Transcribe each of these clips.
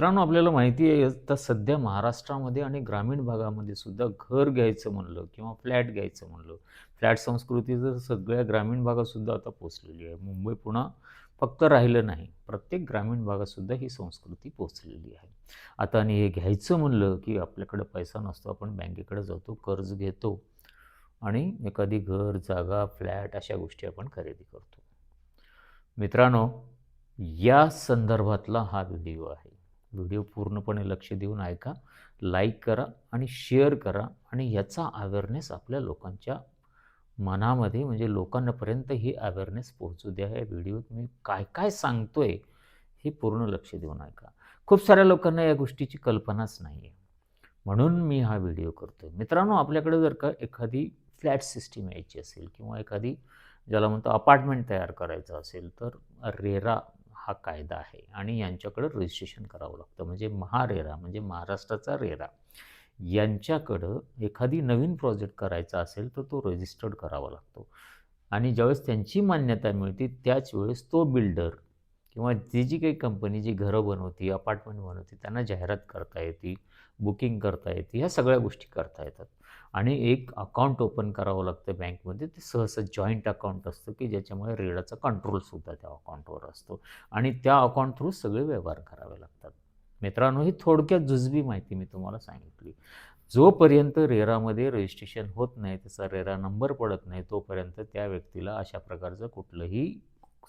मित्रांनो आपल्याला माहिती आहे तर सध्या महाराष्ट्रामध्ये आणि ग्रामीण भागामध्ये सुद्धा घर घ्यायचं म्हणलं किंवा फ्लॅट घ्यायचं म्हणलं फ्लॅट संस्कृती जर सगळ्या ग्रामीण भागातसुद्धा आता पोचलेली आहे. मुंबई पुन्हा फक्त राहिलं नाही प्रत्येक ग्रामीण भागातसुद्धा ही संस्कृती पोचलेली आहे. आता आणि हे घ्यायचं म्हणलं की आपल्याकडे पैसा नसतो आपण बँकेकडे जातो कर्ज घेतो आणि एखादी घर जागा फ्लॅट अशा गोष्टी आपण खरेदी करतो. मित्रांनो या संदर्भातला हा व्हिडिओ आहे. व्हिडिओ पूर्णपणे लक्ष देऊन ऐका लाईक करा आणि शेअर करा आणि याचा अवेअरनेस आपल्या लोकांच्या मनामध्ये म्हणजे लोकांपर्यंत ही अवेअरनेस पोहोचू द्या. या व्हिडिओत मी काय काय सांगतो आहे हे पूर्ण लक्ष देऊन ऐका. खूप साऱ्या लोकांना या गोष्टीची कल्पनाच नाही आहे म्हणून मी हा व्हिडिओ करतो आहे मित्रांनो आपल्याकडे जर का एखादी फ्लॅट सिस्टीम यायची असेल किंवा एखादी ज्याला म्हणतो अपार्टमेंट तयार करायचं असेल तर रेरा हा कायदा आहे आणि यांच्याकडं रजिस्ट्रेशन करावं लागतं. म्हणजे महारेरा म्हणजे महाराष्ट्राचा रेरा. यांच्याकडं एखादी नवीन प्रोजेक्ट करायचा असेल तर तो रजिस्टर्ड करावा लागतो. आणि ज्यावेळेस त्यांची मान्यता मिळते त्याच वेळेस तो बिल्डर किंवा जी जी काही कंपनी जी घरं बनवती अपार्टमेंट बनवती त्यांना जाहिरात करता येते बुकिंग करता येते ह्या सगळ्या गोष्टी करता येतात. आणि एक अकाउंट ओपन करावं लागतं बँकमध्ये ते सहसा जॉईंट अकाउंट असतं की ज्याच्यामुळे रेडाचा कंट्रोलसुद्धा त्या अकाउंटवर असतो. आणि त्या अकाउंट थ्रू सगळे व्यवहार करावे लागतात. मित्रांनो ही थोडक्यात जुजबी माहिती मी तुम्हाला सांगितली. जोपर्यंत रेरामध्ये रजिस्ट्रेशन होत नाही त्याचा रेरा नंबर पडत नाही तोपर्यंत त्या व्यक्तीला अशा प्रकारचं कुठलंही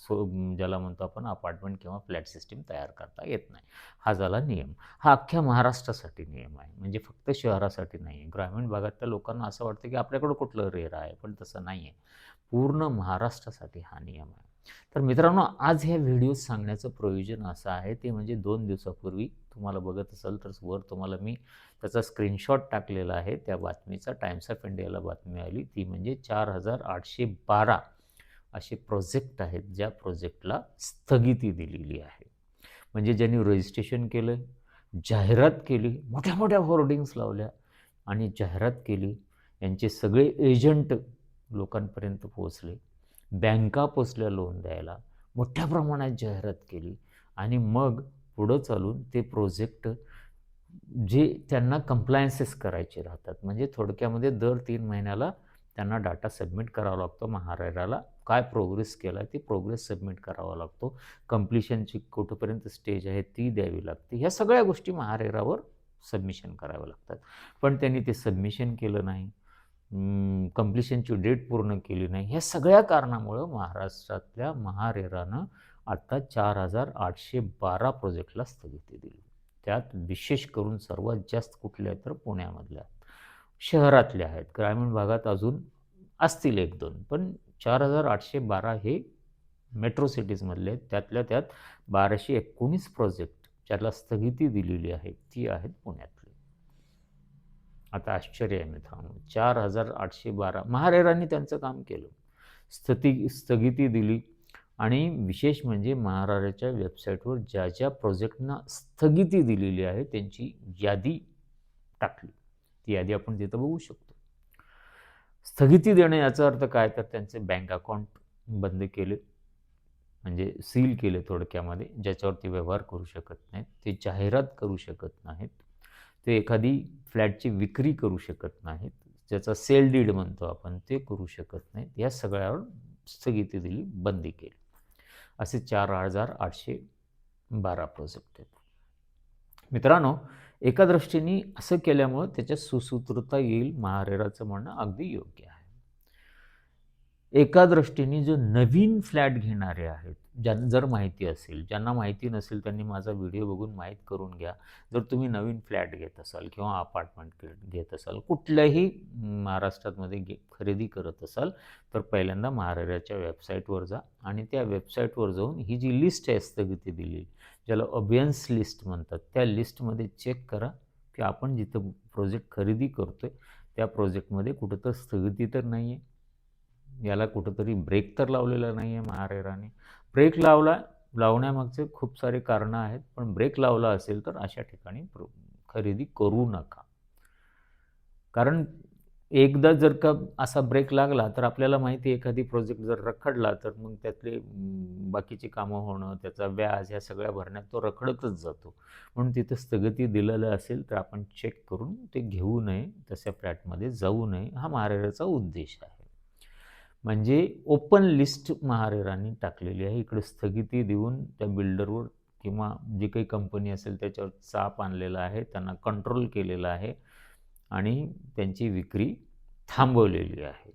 सो ज्याला म्हणतो आपण अपार्टमेंट किंवा फ्लॅट सिस्टीम तयार करता येत नाही. हा झाला नियम. हा अख्ख्या महाराष्ट्रासाठी नियम आहे. म्हणजे फक्त शहरासाठी नाही आहे ग्रामीण भागातल्या लोकांना असं वाटतं की आपल्याकडं कुठलं रेरा आहे पण तसं नाही आहे पूर्ण महाराष्ट्रासाठी हा नियम आहे. तर मित्रांनो आज ह्या व्हिडिओ सांगण्याचं प्रयोजन असं आहे. ते म्हणजे दोन दिवसापूर्वी तुम्हाला बघत असाल तर वर तुम्हाला मी त्याचा स्क्रीनशॉट टाकलेला आहे. त्या बातमीचा टाइम्स ऑफ इंडियाला बातमी आली. ती म्हणजे चार हजार आठशे बारा असे प्रोजेक्ट आहेत ज्या प्रोजेक्टला स्थगिती दिलेली आहे. म्हणजे ज्यांनी रजिस्ट्रेशन केलं जाहिरात केली मोठ्या मोठ्या होर्डिंग्स लावल्या आणि जाहिरात केली यांचे सगळे एजंट लोकांपर्यंत पोचले बँका पोचल्या लोन द्यायला मोठ्या प्रमाणात जाहिरात केली आणि मग पुढं चालून ते प्रोजेक्ट जे त्यांना कम्प्लायन्सेस करायचे राहतात. म्हणजे थोडक्यामध्ये दर तीन महिन्याला त्यांना डाटा सबमिट करावा लागतो महाराष्ट्राला काय प्रोग्रेस केला ते प्रोग्रेस सबमिट करावा लागतो. कम्प्लिशनची कुठंपर्यंत स्टेज आहे ती द्यावी लागते. ह्या सगळ्या गोष्टी महारेरावर सबमिशन कराव्या लागतात. पण त्यांनी ते सबमिशन केलं नाही. कम्प्लिशनची डेट पूर्ण केली नाही. ह्या सगळ्या कारणामुळं महाराष्ट्रातल्या महारेरानं आत्ता चार हजार आठशे बारा प्रोजेक्टला स्थगिती दिली. त्यात विशेष करून सर्वात जास्त कुठल्या तर पुण्यामधल्या. शहरातल्या आहेत. ग्रामीण भागात अजून असतील एक दोन पण चार हजार आठशे बारा हे मेट्रो सिटीजमधले आहेत. त्यातल्या त्यात बाराशे एकोणीस प्रोजेक्ट ज्याला स्थगिती दिलेली आहे ती आहेत पुण्यातली. आता आश्चर्य आहे मित्रांनो चार हजार आठशे बारा महारेरांनी त्यांचं काम केलं. स्थती स्थगिती दिली. आणि विशेष म्हणजे महाराष्ट्राच्या वेबसाईटवर ज्या ज्या प्रोजेक्टना स्थगिती दिलेली आहे त्यांची यादी टाकली. ती यादी आपण तिथं बघू शकतो. स्थगिती देणं याचा अर्थ काय? तर त्यांचे बँक अकाउंट बंद केले. म्हणजे सील केले थोडक्यामध्ये ज्याच्यावरती व्यवहार करू शकत नाहीत ते जाहिरात करू शकत नाहीत ते एखादी फ्लॅटची विक्री करू शकत नाहीत ज्याचा सेल डीड म्हणतो आपण ते करू शकत नाहीत. या सगळ्यावर स्थगिती दिली बंदी केली. असे चार हजार आठशे बारा प्रोजेक्ट आहेत. मित्रांनो एका दृष्टीने असं केल्यामुळं त्याच्यात सुसूत्रता येईल महारेराचं म्हणणं अगदी योग्य आहे. एका दृष्टीने जो नवीन फ्लॅट घेणारे आहेत ज्या जर माहिती असेल ज्यांना माहिती नसेल त्यांनी माझा व्हिडिओ बघून माहीत करून घ्या. जर तुम्ही नवीन फ्लॅट घेत असाल किंवा अपार्टमेंट घेत असाल कुठल्याही महाराष्ट्रातमध्ये घे खरेदी करत असाल तर पहिल्यांदा महाराष्ट्राच्या वेबसाईटवर जा आणि त्या वेबसाईटवर जाऊन ही जी लिस्ट आहे स्थगिती दिली ज्याला अभियन्स लिस्ट म्हणतात त्या लिस्टमध्ये चेक करा की आपण जिथं प्रोजेक्ट खरेदी करतो आहे त्या प्रोजेक्टमध्ये कुठं तर स्थगिती तर नाही आहे याला कुठंतरी ब्रेक तर लावलेला नाही आहे महारेराने ब्रेक लावला लावण्यामागचे खूप सारे कारणं आहेत पण ब्रेक लावला असेल तर अशा ठिकाणी प्रो खरेदी करू नका. कारण एकदा जर का असा ब्रेक लागला तर आपल्याला माहिती एखादी प्रोजेक्ट जर रखडला तर मग त्यातले बाकीची कामं होणं त्याचा व्याज ह्या सगळ्या भरण्यात तो रखडतच जातो. म्हणून तिथं स्थगिती दिलेलं असेल तर आपण चेक करून ते घेऊ नये तशा फ्लॅटमध्ये जाऊ नये हा महाराजाचा उद्देश आहे. म्हणजे ओपन लिस्ट महारेरांनी टाकलेली आहे. इकडे स्थगिती देऊन त्या बिल्डरवर किंवा जी काही कंपनी असेल त्याच्यावर चाप आणलेला आहे. त्यांना कंट्रोल केलेला आहे आणि त्यांची विक्री थांबवलेली आहे.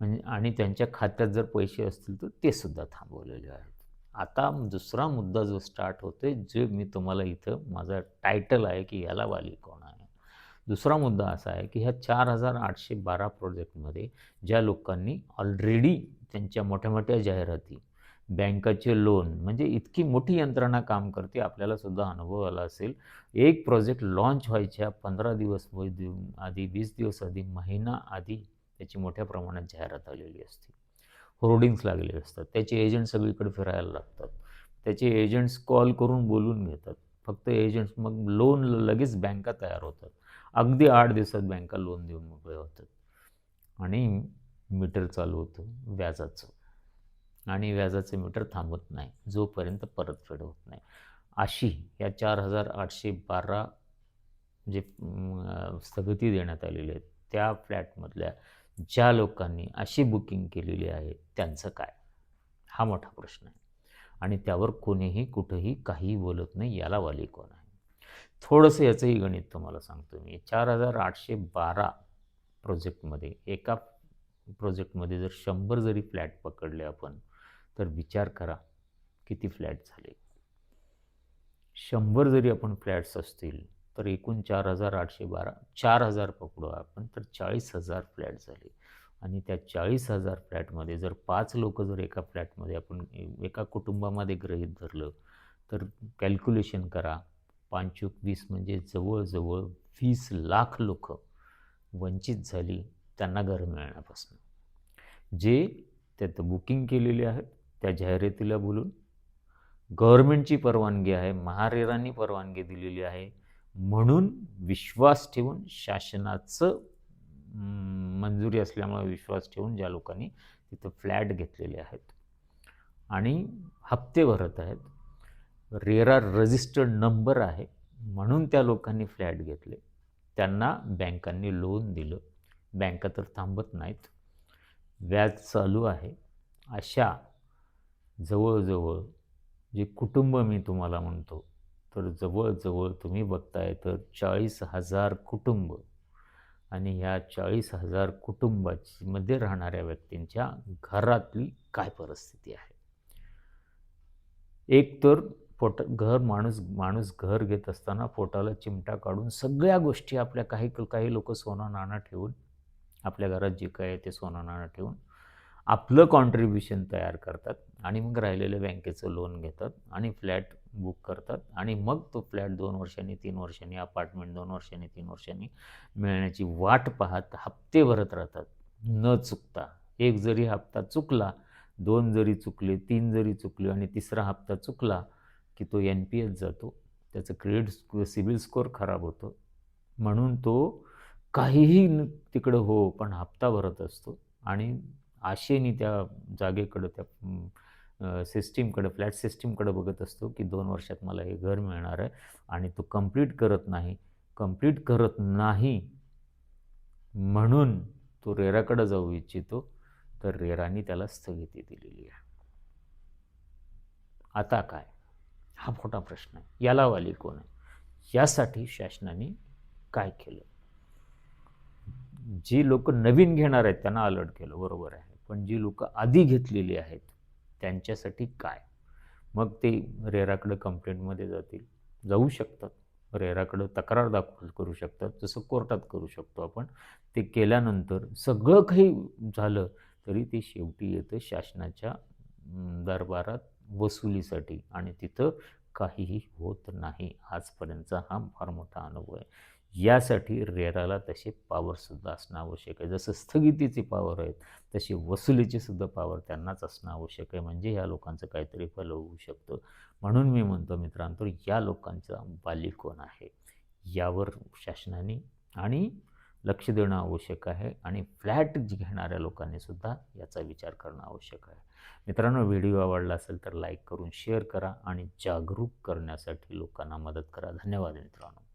म्हणजे आणि त्यांच्या खात्यात जर पैसे असतील तर ते सुद्धा थांबवलेले आहेत. आता दुसरा मुद्दा जो स्टार्ट होतो जे मी तुम्हाला इथं माझा टायटल आहे की याला वाली कोण आहे? दुसरा मुद्दा असा आहे की ह्या चार हजार आठशे बारा प्रोजेक्टमध्ये ज्या लोकांनी ऑलरेडी त्यांच्या मोठ्या मोठ्या जाहिराती बँकाचे लोन म्हणजे इतकी मोठी यंत्रणा काम करते आपल्याला सुद्धा अनुभव आला असेल. एक प्रोजेक्ट लॉन्च व्हायच्या पंधरा दिवस आधी वीस दिवस आधी महिना आधी त्याची मोठ्या प्रमाणात जाहिरात आलेली असते. होर्डिंग्स लागलेले असतात त्याचे एजंट सगळीकडे फिरायला लागतात. त्याचे एजंट्स कॉल करून बोलून घेतात. फक्त एजंट्स मग लोन लगेच बँका तयार होतात. अगदी आठ दिवसात बँका लोन देऊन मोकळे होतात. आणि मीटर चालू होतं व्याजाचं. आणि व्याजाचं मीटर थांबत नाही जोपर्यंत परतफेड होत नाही. अशी या चार हजार आठशे बारा जे स्थगिती देण्यात आलेली आहे त्या फ्लॅटमधल्या ज्या लोकांनी अशी बुकिंग केलेली आहे त्यांचं काय? हा मोठा प्रश्न आहे. आणि त्यावर कोणीही कुठंही काही बोलत नाही याला वाली कोण आहे? थोडंसं याचंही गणित तुम्हाला सांगतो मी. चार हजार आठशे बारा प्रोजेक्टमध्ये एका प्रोजेक्टमध्ये जर शंभर जरी फ्लॅट पकडले आपण तर विचार करा किती फ्लॅट झाले. शंभर जरी आपण फ्लॅट्स असतील तर एकूण चार हजार आठशे बारा चार हजार पकडू आपण तर चाळीस हजार फ्लॅट झाले. आणि त्या चाळीस हजार फ्लॅटमध्ये जर पाच लोक जर एका फ्लॅटमध्ये आपण एका कुटुंबामध्ये गृहीत धरलं तर कॅल्क्युलेशन करा पांचूक वीस म्हणजे जवळजवळ वीस लाख लोक वंचित झाली त्यांना घर मिळण्यापासून. जे त्यात बुकिंग केलेले आहेत त्या जाहिरातीला बोलून गव्हर्मेंटची परवानगी आहे महारेरांनी परवानगी दिलेली आहे म्हणून विश्वास ठेवून शासनाचं मंजुरी असल्यामुळे विश्वास ठेवून ज्या लोकांनी तिथं फ्लॅट घेतलेले आहेत आणि हप्ते भरत आहेत रेरा रजिस्टर्ड नंबर आहे म्हणून त्या लोकांनी फ्लॅट घेतले. त्यांना बँकांनी लोन दिलं. बँका तर थांबत नाहीत. व्याज चालू आहे. अशा जवळजवळ जे कुटुंब मी तुम्हाला म्हणतो तर जवळजवळ तुम्ही बघताय तर चाळीस हजार कुटुंब आणि ह्या चाळीस हजार कुटुंबाची मध्ये राहणाऱ्या व्यक्तींच्या घरातली काय परिस्थिती आहे? एक तर पोट घर माणूस माणूस घर घेत असताना पोटाला चिमटा काढून सगळ्या गोष्टी आपल्या काही काही लोक सोनं नाणं ठेवून आपल्या घरात जे काय आहे ते सोनं नाणं ठेवून आपलं कॉन्ट्रीब्युशन तयार करतात आणि मग राहिलेलं बँकेचं लोन घेतात आणि फ्लॅट बुक करतात आणि मग तो फ्लॅट दोन वर्षांनी तीन वर्षांनी अपार्टमेंट दोन वर्षांनी तीन वर्षांनी मिळण्याची वाट पाहत हप्ते भरत राहतात. न चुकता. एक जरी हप्ता चुकला दोन जरी चुकले तीन जरी चुकले आणि तिसरा हप्ता चुकला की तो एन पी एस जातो त्याचं क्रेडिट सिबिल स्कोअर खराब होतो. म्हणून तो काहीही न- तिकडं हो पण हप्ता भरत असतो. आणि आशेने त्या जागेकडं त्या सिस्टीमकडे फ्लॅट सिस्टीमकडे बघत असतो की दोन वर्षात मला हे घर मिळणार आहे आणि तो कंप्लीट करत नाही. कंप्लीट करत नाही म्हणून तो रेराकडे जाऊ इच्छितो तर रेराने त्याला स्थगिती दिलेली आहे. आता काय? हा मोठा प्रश्न आहे. याला वाली कोण आहे? यासाठी शासनाने काय केलं? जी लोक नवीन घेणार आहेत त्यांना अलर्ट केलं. बरोबर आहे. पण जी लोक आधी घेतलेली आहेत त्यांच्यासाठी काय? मग ते रेराकडं कंप्लेंटमध्ये जातील. जाऊ शकतात. रेराकडं तक्रार दाखल करू शकतात. जसं कोर्टात करू शकतो आपण. ते केल्यानंतर सगळं काही झालं तरी ते शेवटी येतं शासनाच्या दरबारात वसुलीसाठी आणि तिथं काहीही होत नाही. आजपर्यंतचा हा फार मोठा अनुभव आहे. यासाठी रेराला तसे पॉवरसुद्धा असणं आवश्यक आहे. जसं स्थगितीचे पॉवर आहेत तशी वसुलीची सुद्धा पॉवर त्यांनाच असणं आवश्यक आहे. म्हणजे ह्या लोकांचं काहीतरी फल होऊ शकतं. म्हणून मी म्हणतो मित्रांनो या लोकांचा बाली कोण आहे. यावर शासनाने आणि लक्ष देणं आवश्यक आहे आणि फ्लॅट घेणाऱ्या लोकांनीसुद्धा याचा विचार करणं आवश्यक आहे. मित्रांनो व्हिडिओ आवडला असेल तर लाईक करून शेअर करा आणि जागरूक करण्यासाठी लोकांना मदत करा. धन्यवाद मित्रांनो.